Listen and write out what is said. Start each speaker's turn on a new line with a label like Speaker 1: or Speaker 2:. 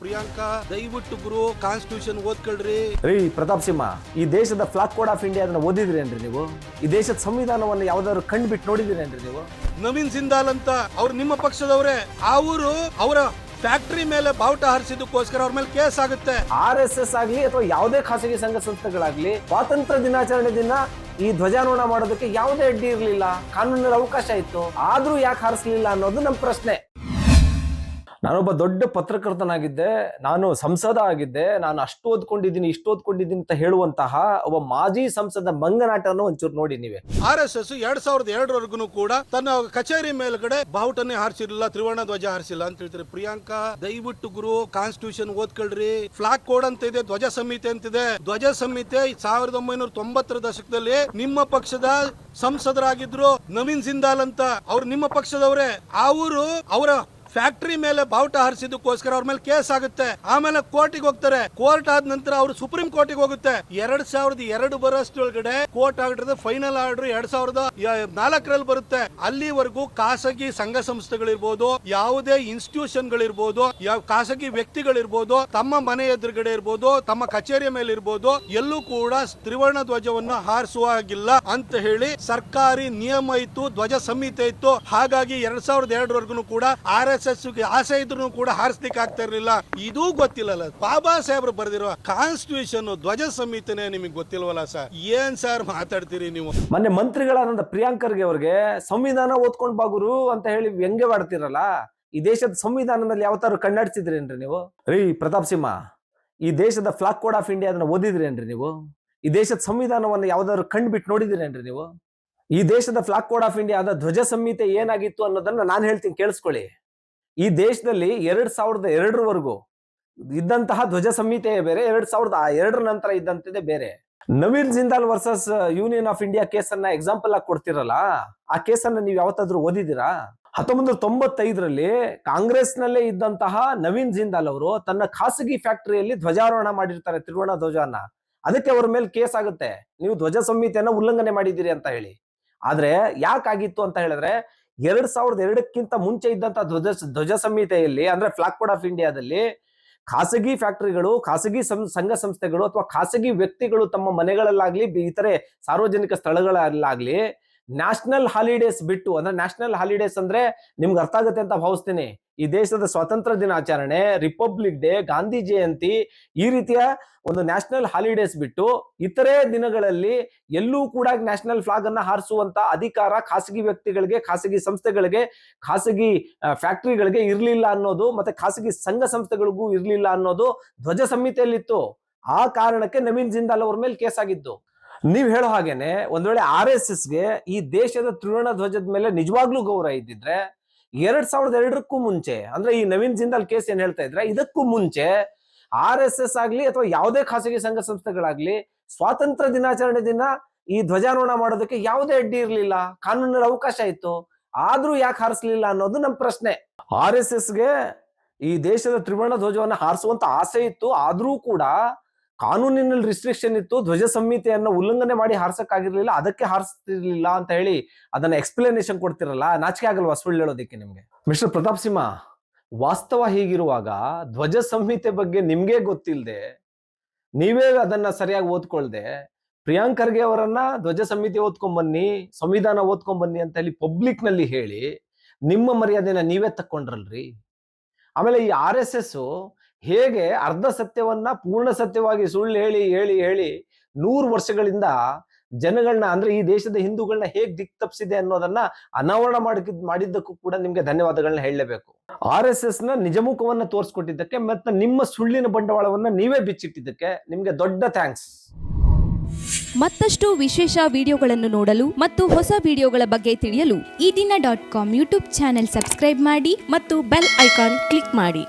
Speaker 1: ಪ್ರಿಯಾಂಕಾ ದಯವಿಟ್ಟು ಗುರು ಕಾನ್ಸ್ಟಿಟ್ಯೂಷನ್ ಓದ್ಕೊಳ್ರಿ.
Speaker 2: ರೀ ಪ್ರತಾಪ್ ಸಿಂಹ ಈ ದೇಶದ ಫ್ಲಾಗ್ ಕೋಡ್ ಆಫ್ ಇಂಡಿಯಾ ಅದನ್ನ ಓದಿದ್ರೇನ್ರಿ ನೀವು? ಈ ದೇಶದ ಸಂವಿಧಾನವನ್ನು ಯಾವ್ದಾದ್ರು ಕಂಡ್ಬಿಟ್ಟು ನೋಡಿದಿರೇನ್ರಿ ನೀವು?
Speaker 1: ನವೀನ್ ಸಿಂದಾಲ್ ಅಂತ ಅವ್ರು ನಿಮ್ಮ ಪಕ್ಷದವರೇ ಅವರು ಅವರ ಫ್ಯಾಕ್ಟರಿ ಮೇಲೆ ಬಾವುಟ ಹಾರಿಸಿದ್ದಕ್ಕೋಸ್ಕರ ಅವ್ರ ಮೇಲೆ ಕೇಸ್ ಆಗುತ್ತೆ.
Speaker 2: ಆರ್ ಎಸ್ ಎಸ್ ಆಗ್ಲಿ ಅಥವಾ ಯಾವುದೇ ಖಾಸಗಿ ಸಂಘ ಸಂಸ್ಥೆಗಳಾಗ್ಲಿ ಸ್ವಾತಂತ್ರ್ಯ ದಿನಾಚರಣೆ ದಿನ ಈ ಧ್ವಜಾರೋಹಣ ಮಾಡೋದಕ್ಕೆ ಯಾವುದೇ ಅಡ್ಡಿ ಇರಲಿಲ್ಲ. ಕಾನೂನಲ್ಲಿ ಅವಕಾಶ ಇತ್ತು. ಆದ್ರೂ ಯಾಕೆ ಹಾರಿಸ್ಲಿಲ್ಲ ಅನ್ನೋದು ನಮ್ಮ ಪ್ರಶ್ನೆ. ನಾನೊಬ್ಬ ದೊಡ್ಡ ಪತ್ರಕರ್ತನಾಗಿದ್ದೆ, ನಾನು ಸಂಸದ ಆಗಿದ್ದೆ, ನಾನು ಅಷ್ಟು ಓದ್ಕೊಂಡಿದ್ದೀನಿ, ಇಷ್ಟು ಓದ್ಕೊಂಡಿದ್ದೀನಿ ಅಂತ ಹೇಳುವಂತಹ ಒಬ್ಬ ಮಾಜಿ ಸಂಸದ ಮಂಗನಾಟನ ಒಂಚೂರು ನೋಡಿ ನೀವೇ.
Speaker 1: ಆರ್ ಎಸ್ ಎಸ್ ಎರಡ್ ಸಾವಿರದ ಎರಡರವರೆಗೂ ಕೂಡ ತನ್ನ ಕಚೇರಿ ಮೇಲ್ಗಡೆ ಬಾವುಟನ್ನೇ ಹಾರಿಸಿರಲಿಲ್ಲ, ತ್ರಿವರ್ಣ ಧ್ವಜ ಹಾರಿಸಿಲ್ಲ ಅಂತ ಹೇಳ್ತಾರೆ. ಪ್ರಿಯಾಂಕಾ, ದಯವಿಟ್ಟು ಗುರು ಕಾನ್ಸ್ಟಿಟ್ಯೂಷನ್ ಓದ್ಕೊಳ್ರಿ. ಫ್ಲಾಗ್ ಕೋಡ್ ಅಂತ ಇದೆ, ಧ್ವಜ ಸಂಹಿತೆ ಅಂತಿದೆ ಧ್ವಜ ಸಂಹಿತೆ ಸಾವಿರದ ಒಂಬೈನೂರ ತೊಂಬತ್ತರ ದಶಕದಲ್ಲಿ ನಿಮ್ಮ ಪಕ್ಷದ ಸಂಸದರಾಗಿದ್ರು ನವೀನ್ ಸಿಂಧಾಲ್ ಅಂತ. ಅವ್ರು ನಿಮ್ಮ ಪಕ್ಷದವರೇ. ಅವರು ಅವರ ಫ್ಯಾಕ್ಟರಿ ಮೇಲೆ ಬಾವುಟ ಹಾರಿಸಿದ್ದಕ್ಕೋಸ್ಕರ ಅವ್ರ ಮೇಲೆ ಕೇಸ್ ಆಗುತ್ತೆ. ಆಮೇಲೆ ಕೋರ್ಟಿಗೆ ಹೋಗ್ತಾರೆ. ಕೋರ್ಟ್ ಆದ ನಂತರ ಅವರು ಸುಪ್ರೀಂ ಕೋರ್ಟಿಗೆ ಹೋಗುತ್ತೆ. ಎರಡ್ ಸಾವಿರದ ಎರಡು ಬರೋಷ್ಟೊಳಗಡೆ ಕೋರ್ಟ್ ಆಗಿರೋದು ಫೈನಲ್ ಆರ್ಡರ್ ಎರಡ್ ಸಾವಿರದ ನಾಲ್ಕರಲ್ಲಿ ಬರುತ್ತೆ. ಅಲ್ಲಿವರೆಗೂ ಖಾಸಗಿ ಸಂಘ ಸಂಸ್ಥೆಗಳಿರ್ಬೋದು, ಯಾವುದೇ ಇನ್ಸ್ಟಿಟ್ಯೂಷನ್ ಗಳಿರ್ಬೋದು ಖಾಸಗಿ ವ್ಯಕ್ತಿಗಳಿರ್ಬೋದು, ತಮ್ಮ ಮನೆ ಎದುರುಗಡೆ ಇರ್ಬೋದು, ತಮ್ಮ ಕಚೇರಿಯ ಮೇಲೆ ಇರ್ಬೋದು, ಎಲ್ಲೂ ಕೂಡ ತ್ರಿವರ್ಣ ಧ್ವಜವನ್ನು ಹಾರಿಸುವ ಹಾಗಿಲ್ಲ ಅಂತ ಹೇಳಿ ಸರ್ಕಾರಿ ನಿಯಮ ಇತ್ತು, ಧ್ವಜ ಸಂಹಿತೆ ಇತ್ತು. ಹಾಗಾಗಿ ಎರಡ್ ಸಾವಿರದ ಎರಡರವರೆಗೂ ಕೂಡ ಆರ್ ಎಸ್ ಆಸೆ ಇದ್ರು ಕೂಡ ಹಾರಿಸ್ಲಿಕ್ಕೆ ಆಗ್ತಾ ಇರಲಿಲ್ಲ. ಇದೂ ಗೊತ್ತಿಲ್ಲಲ್ಲ. ಬಾಬಾ ಸಾಹೇಬ್ರು ಬರೆದಿರುವ ಕಾನ್ಸ್ಟಿಟ್ಯೂಷನ್ ಧ್ವಜ ಸಮಿತಿನೇ ನಿಮಗೆ ಗೊತ್ತಿಲ್ವಲ್ಲ ಸರ್? ಏನ್ ಸರ್ ಮಾತಾಡ್ತೀರಿ ನೀವು?
Speaker 2: ಮೊನ್ನೆ ಮಂತ್ರಿಗಳಾದಂತ ಪ್ರಿಯಾಂಕರ್ಗೆ ಅವ್ರಿಗೆ ಸಂವಿಧಾನ ಓದ್ಕೊಂಡ್ ಬಾಗುರು ಅಂತ ಹೇಳಿ ವ್ಯಂಗ್ಯವಾಡ್ತಿರಲ್ಲ ಈ ದೇಶದ ಸಂವಿಧಾನದಲ್ಲಿ ಯಾವತ್ತಾರು ಕಣ್ಣಾಡ್ಸಿದ್ರೇನ್ರಿ ನೀವು? ರೀ ಪ್ರತಾಪ್ ಸಿಂಹ, ಈ ದೇಶದ ಫ್ಲಾಗ್ ಕೋಡ್ ಆಫ್ ಇಂಡಿಯಾ ಅದನ್ನ ಓದಿದ್ರೇನ್ರಿ ನೀವು? ಈ ದೇಶದ ಸಂವಿಧಾನವನ್ನು ಯಾವ್ದಾದ್ರು ಕಂಡ್ಬಿಟ್ಟು ನೋಡಿದಿರೇನ್ರಿ ನೀವು? ಈ ದೇಶದ ಫ್ಲಾಗ್ ಕೋಡ್ ಆಫ್ ಇಂಡಿಯಾದ ಧ್ವಜ ಸಂಹಿತೆ ಏನಾಗಿತ್ತು ಅನ್ನೋದನ್ನ ನಾನು ಹೇಳ್ತೀನಿ, ಕೇಳಿಸ್ಕೊಳ್ಳಿ. ಈ ದೇಶದಲ್ಲಿ ಎರಡ್ ಸಾವಿರದ ಎರಡರವರೆಗೂ ಇದ್ದಂತಹ ಧ್ವಜ ಸಂಹಿತೆ ಬೇರೆ, ಎರಡ್ ಸಾವಿರದ ಎರಡರ ನಂತರ ಇದ್ದಂತದೇ ಬೇರೆ. Naveen Jindal versus union of India case ಅನ್ನ ಎಕ್ಸಾಂಪಲ್ ಆಗಿ ಕೊಡ್ತಿರಲ್ಲ, ಆ ಕೇಸನ್ನ ನೀವು ಯಾವತ್ತಾದ್ರೂ ಓದಿದಿರಾ ಹತ್ತೊಂಬತ್ತು ತೊಂಬತ್ತೈದರಲ್ಲಿ ಕಾಂಗ್ರೆಸ್ ನಲ್ಲೇ ಇದ್ದಂತಹ ನವೀನ್ ಜಿಂದಾಲ್ ಅವರು ತನ್ನ ಖಾಸಗಿ ಫ್ಯಾಕ್ಟರಿಯಲ್ಲಿ ಧ್ವಜಾರೋಹಣ ಮಾಡಿರ್ತಾರೆ ತ್ರಿವರ್ಣ ಧ್ವಜಾನ. ಅದಕ್ಕೆ ಅವ್ರ ಮೇಲೆ ಕೇಸ್ ಆಗುತ್ತೆ. ನೀವು ಧ್ವಜ ಸಂಹಿತೆಯನ್ನ ಉಲ್ಲಂಘನೆ ಮಾಡಿದ್ದೀರಿ ಅಂತ ಹೇಳಿ. ಆದ್ರೆ ಯಾಕಾಗಿತ್ತು ಅಂತ ಹೇಳಿದ್ರೆ ಎರಡ್ ಸಾವಿರದ ಎರಡಕ್ಕಿಂತ ಮುಂಚೆ ಇದ್ದಂತ ಧ್ವಜ ಧ್ವಜ ಸಂಹಿತೆಯಲ್ಲಿ, ಅಂದ್ರೆ ಫ್ಲಾಗ್ ಕೋಡ್ ಆಫ್ ಇಂಡಿಯಾದಲ್ಲಿ ಖಾಸಗಿ ಫ್ಯಾಕ್ಟರಿಗಳು, ಖಾಸಗಿ ಸಂಘ ಸಂಸ್ಥೆಗಳು ಅಥವಾ ಖಾಸಗಿ ವ್ಯಕ್ತಿಗಳು ತಮ್ಮ ಮನೆಗಳಲ್ಲಾಗ್ಲಿ ಇತರೆ ಸಾರ್ವಜನಿಕ ಸ್ಥಳಗಳಲ್ಲಾಗ್ಲಿ ನ್ಯಾಷನಲ್ ಹಾಲಿಡೇಸ್ ಬಿಟ್ಟು, ಅಂದ್ರೆ ನ್ಯಾಷನಲ್ ಹಾಲಿಡೇಸ್ ಅಂದ್ರೆ ನಿಮ್ಗೆ ಅರ್ಥ ಆಗುತ್ತೆ ಅಂತ ಭಾವಿಸ್ತೀನಿ. ಈ ದೇಶದ ಸ್ವಾತಂತ್ರ್ಯ ದಿನಾಚರಣೆ ರಿಪಬ್ಲಿಕ್ ಡೇ ಗಾಂಧಿ ಜಯಂತಿ ಈ ರೀತಿಯ ಒಂದು ನ್ಯಾಷನಲ್ ಹಾಲಿಡೇಸ್ ಬಿಟ್ಟು ಇತರೆ ದಿನಗಳಲ್ಲಿ ಎಲ್ಲೂ ಕೂಡ ನ್ಯಾಷನಲ್ ಫ್ಲಾಗ್ ಅನ್ನ ಹಾರಿಸುವಂತ ಅಧಿಕಾರ ಖಾಸಗಿ ವ್ಯಕ್ತಿಗಳಿಗೆ, ಖಾಸಗಿ ಸಂಸ್ಥೆಗಳಿಗೆ, ಖಾಸಗಿ ಫ್ಯಾಕ್ಟರಿಗಳಿಗೆ ಇರ್ಲಿಲ್ಲ ಅನ್ನೋದು ಮತ್ತೆ ಖಾಸಗಿ ಸಂಘ ಸಂಸ್ಥೆಗಳಿಗೂ ಇರ್ಲಿಲ್ಲ ಅನ್ನೋದು ಧ್ವಜ ಸಂಹಿತೆಯಲ್ಲಿತ್ತು ಆ ಕಾರಣಕ್ಕೆ ನವೀನ್ ಜಿಂದಾಲ್ ಅವ್ರ ಮೇಲೆ ಕೇಸ್ ಆಗಿದ್ದು. ನೀವ್ ಹೇಳೋ ಹಾಗೇನೆ ಒಂದ್ ವೇಳೆ ಆರ್ ಎಸ್ ಎಸ್ಗೆ ಈ ದೇಶದ ತ್ರಿವರ್ಣ ಧ್ವಜದ ಮೇಲೆ ನಿಜವಾಗ್ಲೂ ಗೌರವ ಇದ್ದಿದ್ರೆ ಎರಡ್ ಸಾವಿರದ ಎರಡಕ್ಕೂ ಮುಂಚೆ, ಅಂದ್ರೆ ಈ ನವೀನ್ ಜಿಂದಾಲ್ ಕೇಸ್ ಏನ್ ಹೇಳ್ತಾ ಇದ್ರೆ, ಇದಕ್ಕೂ ಮುಂಚೆ ಆರ್ ಎಸ್ ಎಸ್ ಆಗ್ಲಿ ಅಥವಾ ಯಾವುದೇ ಖಾಸಗಿ ಸಂಘ ಸಂಸ್ಥೆಗಳಾಗ್ಲಿ ಸ್ವಾತಂತ್ರ್ಯ ದಿನಾಚರಣೆ ದಿನ ಈ ಧ್ವಜಾರೋಹಣ ಮಾಡೋದಕ್ಕೆ ಯಾವುದೇ ಅಡ್ಡಿ ಇರಲಿಲ್ಲ. ಕಾನೂನಲ್ಲಿ ಅವಕಾಶ ಇತ್ತು. ಆದ್ರೂ ಯಾಕೆ ಹಾರಿಸ್ಲಿಲ್ಲ ಅನ್ನೋದು ನಮ್ಮ ಪ್ರಶ್ನೆ. ಆರ್ ಎಸ್ ಎಸ್ಗೆ ಈ ದೇಶದ ತ್ರಿವರ್ಣ ಧ್ವಜವನ್ನ ಹಾರಿಸುವಂತ ಆಸೆ ಇತ್ತು. ಆದ್ರೂ ಕೂಡ ಕಾನೂನಿನಲ್ಲಿ ರಿಸ್ಟ್ರಿಕ್ಷನ್ ಇತ್ತು ಧ್ವಜ ಸಂಹಿತೆಯನ್ನ ಉಲ್ಲಂಘನೆ ಮಾಡಿ ಹಾರ್ಸಕ್ಕಾಗಿರ್ಲಿಲ್ಲ, ಅದಕ್ಕೆ ಹಾರಿಸ್ತಿರ್ಲಿಲ್ಲ ಅಂತ ಹೇಳಿ ಅದನ್ನ ಎಕ್ಸ್ಪ್ಲನೇಷನ್ ಕೊಡ್ತಿರಲ್ಲ, ನಾಚಿಕೆ ಆಗಲ್ವಾ ಸುಳ್ಳು ಹೇಳೋದಕ್ಕೆ ನಿಮ್ಗೆ? ಮಿಸ್ಟರ್ ಪ್ರತಾಪ್ ಸಿಂಹ, ವಾಸ್ತವ ಹೀಗಿರುವಾಗ ಧ್ವಜ ಸಂಹಿತೆ ಬಗ್ಗೆ ನಿಮ್ಗೆ ಗೊತ್ತಿಲ್ಲದೆ ನೀವೇ ಅದನ್ನ ಸರಿಯಾಗಿ ಓದ್ಕೊಳ್ದೆ, ಪ್ರಿಯಾಂಕ್ ಖರ್ಗೆ ಅವರನ್ನ ಧ್ವಜ ಸಂಹಿತೆ ಓದ್ಕೊಂಡ್ ಬನ್ನಿ ಸಂವಿಧಾನ ಓದ್ಕೊಂಡ್ ಬನ್ನಿ ಅಂತ ಹೇಳಿ ಪಬ್ಲಿಕ್ನಲ್ಲಿ ಹೇಳಿ, ನಿಮ್ಮ ಮರ್ಯಾದೆನ ನೀವೇ ತಕ್ಕೊಂಡ್ರಲ್ರಿ? ಆಮೇಲೆ ಈ ಆರ್ ಎಸ್ ಎಸ್ ಹೇಗೆ ಅರ್ಧ ಸತ್ಯವನ್ನ ಪೂರ್ಣ ಸತ್ಯವಾಗಿ ಸುಳ್ಳು ಹೇಳಿ ಹೇಳಿ ಹೇಳಿ ನೂರು ವರ್ಷಗಳಿಂದ ಜನಗಳನ್ನ ಅಂದ್ರೆ ಈ ದೇಶದ ಹಿಂದೂಗಳನ್ನ ಹೇಗೆ ದಿಕ್ ತಪ್ಪಿಸಿದೆ ಅನ್ನೋದನ್ನ ಅನಾವರಣ ಮಾಡಿದ್ ಮಾಡಿದ್ದಕ್ಕೂ ಕೂಡ ನಿಮ್ಗೆ ಧನ್ಯವಾದಗಳನ್ನ ಹೇಳಲೇಬೇಕು. ಆರ್ ಎಸ್ ಎಸ್ನ ನಿಜಮುಖವನ್ನ ತೋರಿಸ್ಕೊಟ್ಟಿದ್ದಕ್ಕೆ ಮತ್ತೆ ನಿಮ್ಮ ಸುಳ್ಳಿನ ಬಂಡವಾಳವನ್ನ ನೀವೇ ಬಿಚ್ಚಿಟ್ಟಿದ್ದಕ್ಕೆ ನಿಮ್ಗೆ ದೊಡ್ಡ ಥ್ಯಾಂಕ್ಸ್.
Speaker 3: ಮತ್ತಷ್ಟು ವಿಶೇಷ ವಿಡಿಯೋಗಳನ್ನು ನೋಡಲು ಮತ್ತು ಹೊಸ ವಿಡಿಯೋಗಳ ಬಗ್ಗೆ ತಿಳಿಯಲು Ee Dina dot com YouTube channel subscribe ಮಾಡಿ ಮತ್ತು ಬೆಲ್ ಐಕಾನ್ ಕ್ಲಿಕ್ ಮಾಡಿ.